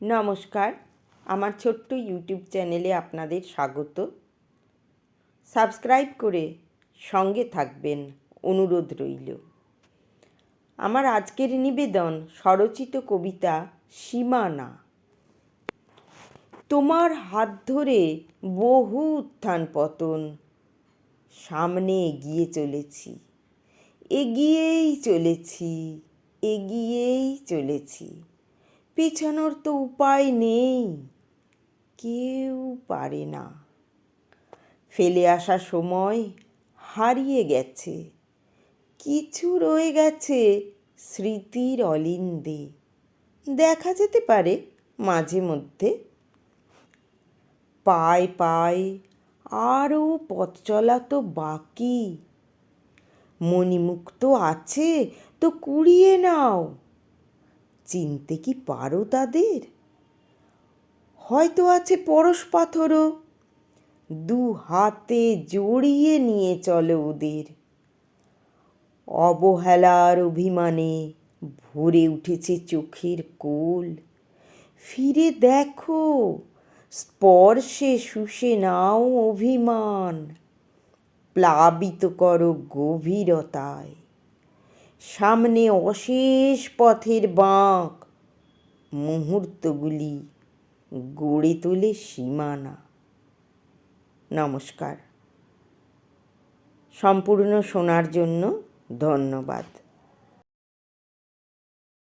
নমস্কার, আমার ছোট্ট ইউটিউব চ্যানেলে আপনাদের স্বাগত। সাবস্ক্রাইব করে সঙ্গে থাকবেন, অনুরোধ রইল। আমার আজকের নিবেদন স্বরচিত কবিতা সীমানা। তোমার হাত ধরে বহু উত্থান পতন, সামনে এগিয়ে চলেছি। এগিয়েই চলেছি এগিয়েই চলেছি। পেছানোর তো উপায় নেই। কেউ পারে না। ফেলে আসা সময় হারিয়ে গেছে। কিছু রয়ে গেছে স্মৃতির অলিন্দে। দেখা যেতে পারে মাঝে মধ্যে। পায় পায় আরও পথ চলা তো বাকি। মণিমুক্ত আছে তো কুড়িয়ে নাও। চিনতে কি পারো তাদের? হয়তো আছে পরশ পাথরও। দু হাতে জড়িয়ে নিয়ে চলো ওদের। অবহেলার অভিমানে ভরে উঠেছে চোখের কোল। ফিরে দেখো, স্পর্শে শুষে নাও অভিমান। প্লাবিত করো গভীরতায়। সামনে অশেষ পথের বাঁক। মুহূর্তগুলি গড়ে তোলে সীমানা। নমস্কার। সম্পূর্ণ শোনার জন্য ধন্যবাদ।